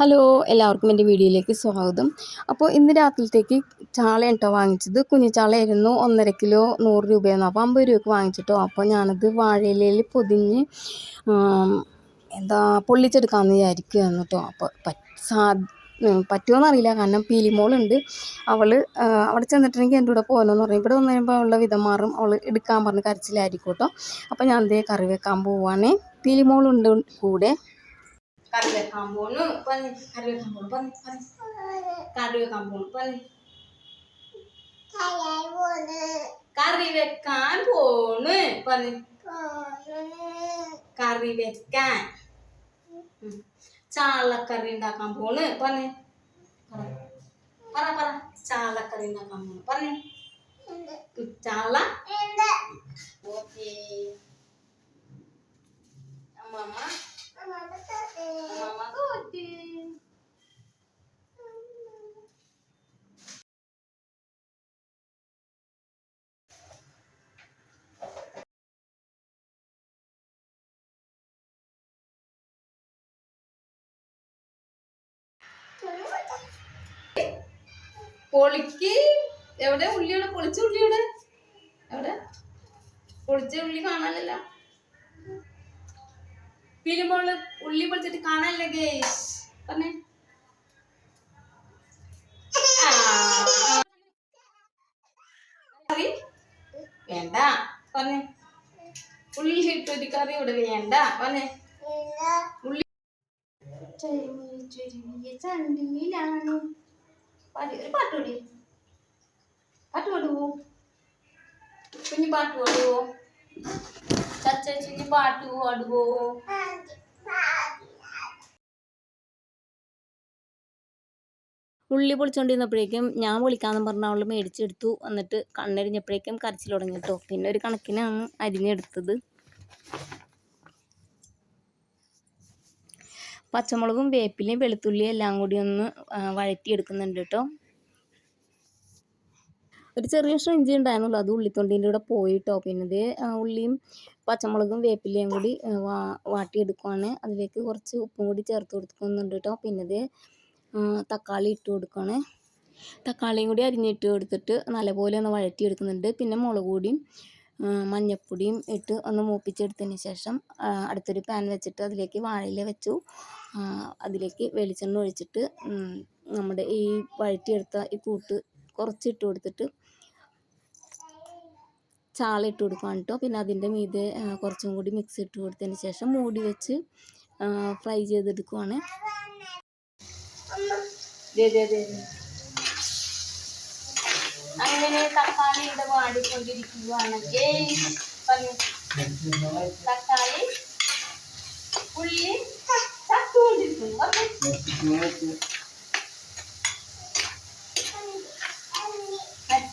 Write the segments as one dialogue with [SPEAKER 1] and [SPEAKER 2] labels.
[SPEAKER 1] Hello എല്ലാവർക്കും എന്റെ വീഡിയോയിലേക്ക് സ്വാഗതം. അപ്പോൾ ഇന്ന് രാത്രിയിലത്തേക്ക് ചാള കേട്ടോ വാങ്ങിച്ചത്. കുഞ്ഞു ചാളയായിരുന്നു ഒന്നര കിലോ നൂറ് രൂപയായിരുന്നു. അപ്പോൾ അമ്പത് രൂപയ്ക്ക് വാങ്ങിച്ചിട്ടോ. അപ്പോൾ ഞാനത് വാഴയിലയിൽ പൊതിഞ്ഞ് എന്താ പൊള്ളിച്ചെടുക്കാമെന്ന് വിചാരിക്കുകയായിരുന്നു കേട്ടോ. അപ്പോൾ സാ പറ്റുമോ അറിയില്ല കാരണം പീലിമോളുണ്ട്. അവൾ അവിടെ ചെന്നിട്ടുണ്ടെങ്കിൽ എന്റെ കൂടെ പോകണമെന്ന് പറഞ്ഞു. ഇവിടെ വന്നു കഴിയുമ്പോൾ അവളുടെ വിധം മാറും. അവൾ എടുക്കാൻ പറഞ്ഞ് കരച്ചിലായിരിക്കും കേട്ടോ. അപ്പോൾ ഞാൻ എന്തേ കറി വെക്കാൻ പോവാണേ. പീലിമോളുണ്ട് കൂടെ. കറി വെക്കാൻ പോണു പറഞ്ഞ് കറി വെക്കാൻ പോണു പറഞ്ഞ് പറഞ്ഞ് കറി വെക്കാൻ പോണു പറഞ്ഞ് കറി വെക്കാൻ പോണ് പറഞ്ഞ് കറി വെക്കാൻ ഉം. ചാളക്കറി ഉണ്ടാക്കാൻ പോണ് പറഞ്ഞ് പറ പൊളിക്ക്. എവിടെ ഉള്ളിയുടെ? പൊളിച്ച ഉള്ളിയുടെ. എവിടെ? പൊളിച്ച ഉള്ളി കാണാനല്ല ഫിലിമോൾ ഉള്ളി പൊളിച്ചിട്ട് കാണാനല്ലേ ഗേസ്? പറഞ്ഞേ. കറി? വേണ്ട. പറഞ്ഞേ. ഉള്ളി ഇട്ടൊരു കറി ഇവിടെ വേണ്ട. പറഞ്ഞേ. ഉള്ളി ചെരുവിയ ചണ്ടിയിലാണ്. ഒരു പാട്ട് പാടി. പാട്ട് കുഞ്ഞു പാട്ട് ചച്ചു പാട്ട് പാടുവോ ഉള്ളി പൊളിച്ചുകൊണ്ടിരുന്നപ്പോഴേക്കും ഞാൻ പൊളിക്കാമെന്ന് പറഞ്ഞ അവൾ മേടിച്ചെടുത്തു. എന്നിട്ട് കണ്ണെരിഞ്ഞപ്പോഴേക്കും കരച്ചിൽ തുടങ്ങി കേട്ടോ പിന്നെ ഒരു കണക്കിനാണ് അരിഞ്ഞെടുത്തത്. പച്ചമുളകും വേപ്പിലയും വെളുത്തുള്ളിയും എല്ലാം കൂടി ഒന്ന് വഴറ്റിയെടുക്കുന്നുണ്ട് കേട്ടോ ഒരു ചെറിയ ഷ്രിഞ്ചി ഉണ്ടായിരുന്നുള്ളൂ അത് ഉള്ളിത്തൊണ്ടീന്റെ കൂടെ പോയിട്ടോ. പിന്നെ ഇത് ഉള്ളിയും പച്ചമുളകും വേപ്പിലയും കൂടി വാട്ടിയെടുക്കുവാണ്. അതിലേക്ക് കുറച്ച് ഉപ്പും കൂടി ചേർത്ത് കൊടുക്കുന്നുണ്ട് കേട്ടോ പിന്നെ ഇത് തക്കാളി ഇട്ട് കൊടുക്കുകയാണ് തക്കാളിയും കൂടി അരിഞ്ഞിട്ട് കൊടുത്തിട്ട് നല്ലപോലെ ഒന്ന് വഴറ്റിയെടുക്കുന്നുണ്ട്. പിന്നെ മുളക് പൊടിയും മഞ്ഞപ്പൊടിയും ഇട്ട് ഒന്ന് മൂപ്പിച്ചെടുത്തതിന് ശേഷം അടുത്തൊരു പാൻ വെച്ചിട്ട് അതിലേക്ക് വാഴയില വെച്ചു. അതിലേക്ക് വെളിച്ചെണ്ണ ഒഴിച്ചിട്ട് നമ്മുടെ ഈ വഴറ്റിയെടുത്ത ഈ കൂട്ട് കുറച്ചിട്ട് കൊടുത്തിട്ട് ചാള ഇട്ട് കൊടുക്കുകയാണ് കേട്ടോ. പിന്നെ അതിന്റെ മീതെ കുറച്ചും കൂടി മിക്സ് ഇട്ട് കൊടുത്തതിന് ശേഷം മൂടി വെച്ച് ഫ്രൈ ചെയ്തെടുക്കുവാണ്. അങ്ങനെ തക്കാളി ഇവിടെ വാടിക്കൊണ്ടിരിക്കുകയാണെങ്കിൽ. തക്കാളി ഉള്ളി ചത്തുകൊണ്ടിരിക്കുന്നു.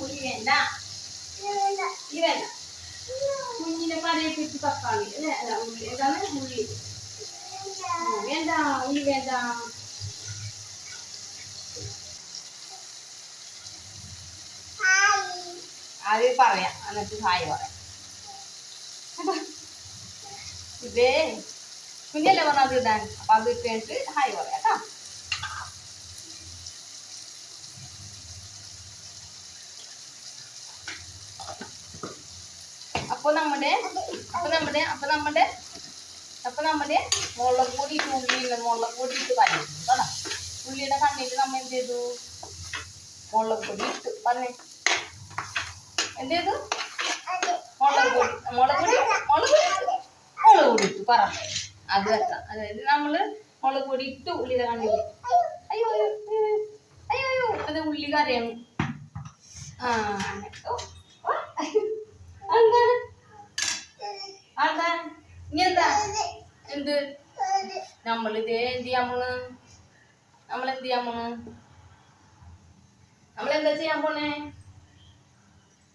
[SPEAKER 1] ഉള്ളി വേണ്ട ഈ വേണ്ട കുഞ്ഞിനെ കറിയൊക്കെ ഇട്ട് അല്ലേ അല്ല ഉള്ളി എന്താണ് ഉള്ളി വേണ്ട ഉള്ളി വേണ്ട അത് പറയാം എന്നിട്ട് ഹായ് പറയാം. ഇതേ കുഞ്ഞല്ലേ പറഞ്ഞത് ഇടാൻ? അപ്പൊ അത് കഴിഞ്ഞിട്ട് ഹായ് പറയാം അപ്പൊ നമ്മുടെ അപ്പൊ നമ്മുടെ അപ്പൊ നമ്മുടെ അപ്പൊ നമ്മുടെ മുളക് പൊടി ഇട്ട് ഉള്ളിയില്ല മുളക് പൊടി ഇട്ട് കലക്കി കേട്ടോ. ഉള്ളിയുടെ കണ്ണിൽ നമ്മ എന്ത് ചെയ്തു? മുളക് പൊടി ഇട്ട് പറഞ്ഞേ എന്ത് ചെയ്തു? മുളക് പൊടി മുളക് പൊടി മുളക് പൊടി മുളക് പൊടി ഇട്ട് പറ. അത് വെക്കാം. അതായത് നമ്മൾ മുളക് പൊടി ഇട്ട് ഉള്ളി കണ്ടില്ലേ? അയ്യോ അയ്യോ അയ്യോ അത് ഉള്ളി കറിയാണ്. ആ എന്താണ് എന്താണ് ഇനി എന്താ? എന്ത്? നമ്മളിതേ എന്ത് ചെയ്യാൻ നമ്മളെന്ത് നമ്മൾ നമ്മളെന്താ ചെയ്യാൻ പോണേ?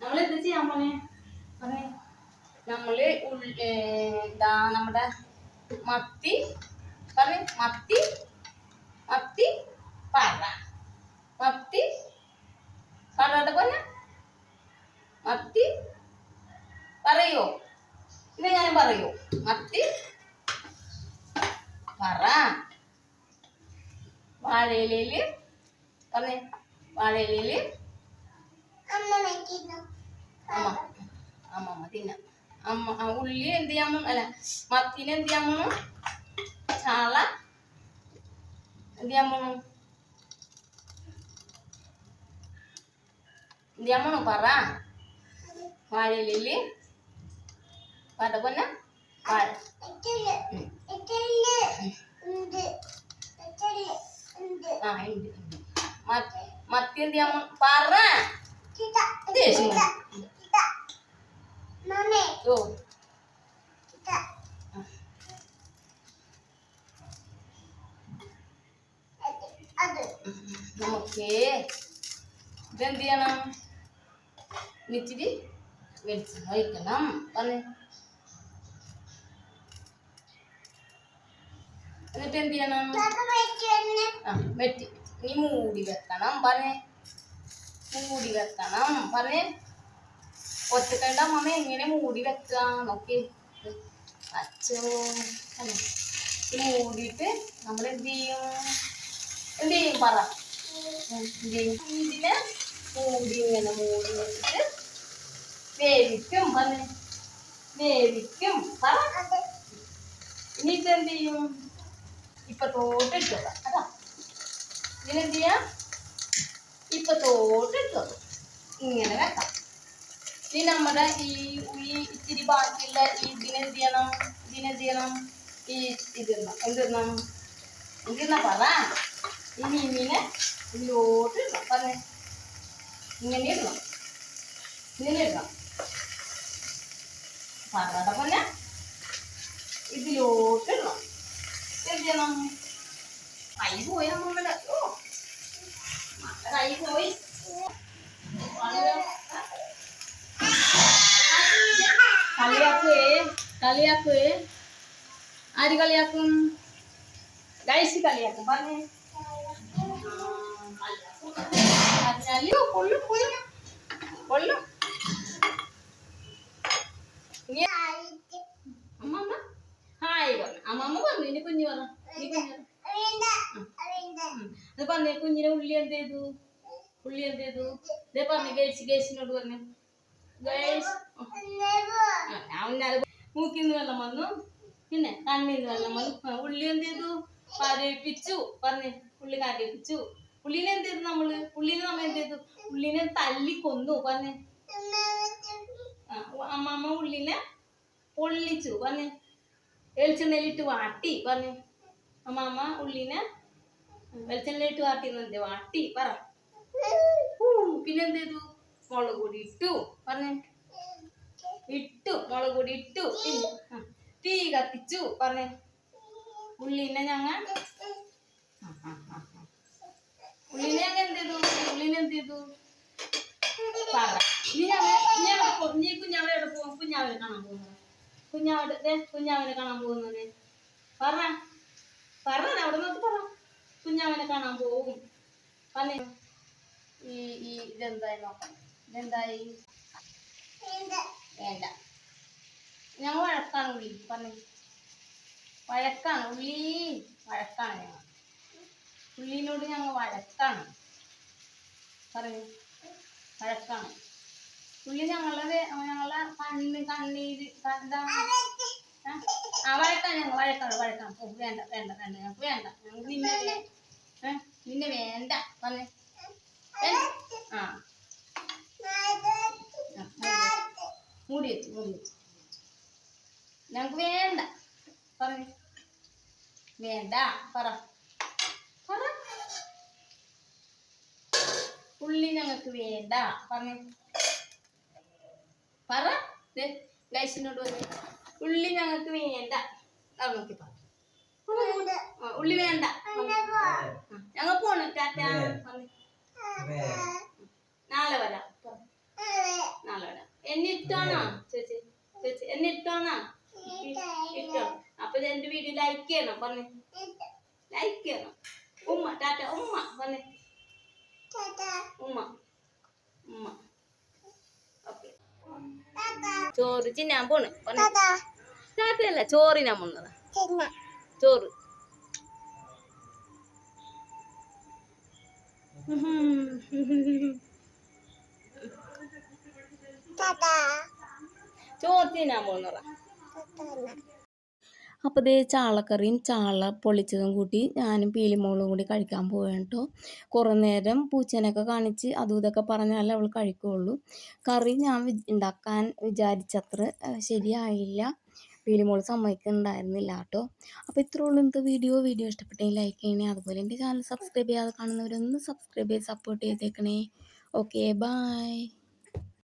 [SPEAKER 1] നമ്മളെന്താ ചെയ്യാൻ പോണേ? നമ്മൾ എന്താ നമ്മുടെ മത്തി പറ മത്തി മത്തി പറ. മത്തി പറയുടെ പോലെ. മത്തി പറയോ? ഇത് ഞാൻ പറയൂ. മത്തി പറ. വാഴയിലയിൽ പറഞ്ഞേ വാഴയിലയിൽ. അമ്മ അമ്മ തിന്നാം. ഉള്ളി എന്ത് ചെയ്യാൻ പോണു? അല്ല മത്തിന് എന്ത് ചെയ്യാൻ പോണു? ചാള എന്ത് ചെയ്യാൻ പോണു? എന്ത് ചെയ്യാൻ പോണു? പറ. വാഴയിലയിൽ പറ പൊന്ന. വാഴ ഉം. ആ ഉണ്ട് ഉണ്ട്. മത്തി മത്തി എന്ത് ചെയ്യാൻ പോണു? പറ. ദേഷ്യം വന്നു. ഓ. നമുക്ക് ഇതെന്ത് ചെയ്യണം ഇച്ചിരി വെളിച്ചെണ്ണ ഒഴിക്കണം. പറഞ്ഞേ എന്നിട്ട് എന്ത് ചെയ്യണം ആ വെട്ടി ഇനി മൂടി വെക്കണം. പറഞ്ഞേ മൂടി വെക്കണം. പറഞ്ഞേ ഒറ്റക്കണ്ട അമ്മ എങ്ങനെ മൂടി വെക്കുക നോക്കി അച്ചോ മൂടിയിട്ട് നമ്മൾ എന്ത് ചെയ്യും? എന്ത് ചെയ്യും? പറ. ഇതിനെ മൂടി ഇങ്ങനെ മൂടി വെച്ചിട്ട് വേവിക്കും പറഞ്ഞേ വേവിക്കും. പറ. ഇനി ഇതെന്ത് ചെയ്യും? ഇപ്പൊ തോട്ടിട്ടോ അതാ ഇതിനെന്ത് ചെയ്യാം? ഇപ്പൊ തോട്ടിട്ടോ ഇങ്ങനെ വെക്കാം. ഇനി നമ്മുടെ ഈ ഈ ഇത്തിരി ബാക്കിയുള്ള ഈ ഇതിനെന്ത് ചെയ്യണം ഇതിനെന്ത് ചെയ്യണം ഈ ഇതിടണം. എന്തിടണം? എന്നാ പറ. ഈ ഇങ്ങനെ ഇതിലോട്ട് ഇടണം. പറഞ്ഞേ. ഇങ്ങനെ ഇടണം. ഇങ്ങനെ ഇടണം. പറഞ്ഞ പറഞ്ഞ ഇതിലോട്ട് ഇടണം. എന്ത് ചെയ്യണം കൈ പോയി നമ്മളുടെ ഓ കൈ പോയി. കളിയാക്കുവേ കളിയാക്കുവേ ആര് കളിയാക്കും? ഗൈസ് കളിയാക്കും. പറഞ്ഞേ. കൊള്ളും കൊള്ളും. കൊള്ളും. അമ്മമ്മ ഹായ് പറഞ്ഞു അമ്മമ്മ പറഞ്ഞു. ഇനി കുഞ്ഞു പറ. ഇനി കുഞ്ഞു പറ. ഉം. അത് പറഞ്ഞേ കുഞ്ഞിനെ ഉള്ളി എന്ത് ചെയ്തു? ഉള്ളി എന്ത് ചെയ്തു? ഇതേ പറഞ്ഞു ഗേഴ്സ് ഗേഴ്സിനോട് പറഞ്ഞു. ഗേഴ്സ് ഞാൻ മൂക്കിൽ നിന്ന് വെള്ളം വന്നു. പിന്നെ കണ്ണിൽ നിന്ന് വെള്ളം വന്നു. ഉള്ളി എന്ത് ചെയ്തു കരയിപ്പിച്ചു പറഞ്ഞു ഉള്ളി കരയിപ്പിച്ചു ഉള്ളിനെ എന്ത് ചെയ്തു നമ്മൾ? ഉള്ളിനെ നമ്മൾ എന്ത് ചെയ്തു ഉള്ളിനെ തല്ലി കൊന്നു. പറഞ്ഞു അമ്മമ്മ ഉള്ളിനെ പൊള്ളിച്ചു. പറഞ്ഞു വെളിച്ചെണ്ണയിലിട്ട് വാട്ടി. പറഞ്ഞു അമ്മമ്മ ഉള്ളിനെ വെളിച്ചെണ്ണയിലിട്ട് വാട്ടി. എന്നെ വാട്ടി. പറ. പിന്നെ പിന്നെന്ത് ചെയ്തു മുളക് പൊടി ഇട്ടു. പറഞ്ഞു ഇട്ടു മുളക് പൊടി ഇട്ടു തീ കത്തിച്ചു പറഞ്ഞു ഉള്ളിനെ ഞങ്ങ ആ, ആ, ആ, ആ. ഉള്ളിനെ ഞങ്ങൾ എന്ത് ചെയ്തു? ഉള്ളിനെ എന്ത് ചെയ്തു? ഇനി ഞങ്ങൾ നീ കുഞ്ഞാവിടെ എവിടെ പോകും? കുഞ്ഞാവിനെ കാണാൻ പോകുന്നത്. കുഞ്ഞാവിടെ കുഞ്ഞാവനെ കാണാൻ പോകുന്നത്. പറ. പറ അവിടെ നോക്കി പറ. കുഞ്ഞാവിനെ കാണാൻ പോകും. പറഞ്ഞേ ഈ ഈ ഇതെന്തായി നോക്കാം. ഇതെന്തായി? വേണ്ട. ഞങ്ങൾ വഴക്കാണ് ഉള്ളി. പറഞ്ഞു. വഴക്കാണ്. ഉള്ളി വഴക്കാണ് ഞങ്ങൾ. ഉള്ളിനോട് ഞങ്ങൾ വഴക്കാണ്. പറയൂ വഴക്കാണ്. ഉള്ളി ഞങ്ങളുടെ ഞങ്ങളെ കണ്ണ് കണ്ണീര് എന്താ? ആ? വഴക്കാണ് ഞങ്ങൾ. വഴക്കാണ് വഴക്കാണ്. വേണ്ട വേണ്ട വേണ്ട. ഞങ്ങൾക്ക് വേണ്ട. ഞങ്ങൾക്ക് നിന്നെ നിന്നെ വേണ്ട. പറഞ്ഞു. ആ, മൂടി വെച്ചു മൂടി വെച്ചു ഞങ്ങൾക്ക് വേണ്ട. പറ. വേണ്ട. പറ. പറ. ഉള്ളി ഞങ്ങൾക്ക് വേണ്ട. പറഞ്ഞു. പറ. ഗൈസിനോട് പറഞ്ഞു ഉള്ളി ഞങ്ങൾക്ക് വേണ്ട. നോക്കി പറ. ഉള്ളി വേണ്ട. ഞങ്ങൾ പോണു ടാറ്റ. വന്നേ. ഇട്ടാണോ? ചേച്ചി ചേച്ചി എന്നെ ഇട്ടാണോ ഇട്ടോ അപ്പൊ എന്റെ വീഡിയോ ലൈക്ക് ചെയ്യണം പറഞ്ഞേ. ലൈക്ക് ചെയ്യണം. ഉമ്മ ടാറ്റ ഉമ്മ പറഞ്ഞേ. ഉമ്മ ഉമ്മ. ചോറ് ചിന്നാൻ പോണ് ടാറ്റയല്ല ചോറിനാൻ പോണതാ ചോറ്. ചോറ് തിന്നാൻ പോകുന്നതാ അപ്പോൾ ദേ ചാളക്കറിയും ചാള പൊളിച്ചതും കൂട്ടി ഞാനും പീലിമോളും കൂടി കഴിക്കാൻ പോവുകയാണ് കേട്ടോ കുറേ നേരം പൂച്ചേനൊക്കെ കാണിച്ച് അതും ഇതൊക്കെ പറഞ്ഞാലേ അവൾ കഴിക്കുകയുള്ളൂ കറി ഞാൻ ഉണ്ടാക്കാൻ വിചാരിച്ചത്ര ശരിയായില്ല. പീലിമോൾ സമ്മതിക്കുന്നുണ്ടായിരുന്നില്ല കേട്ടോ അപ്പോൾ ഇത്രേ ഉള്ളൂ ഇന്നത്തെ വീഡിയോ. വീഡിയോ ഇഷ്ടപ്പെട്ടെങ്കിൽ ലൈക്ക് ചെയ്യണേ. അതുപോലെ എന്റെ ചാനൽ സബ്സ്ക്രൈബ് ചെയ്യാതെ കാണുന്നവരൊന്ന് സബ്സ്ക്രൈബ് ചെയ്ത് സപ്പോർട്ട് ചെയ്തേക്കണേ. Okay bye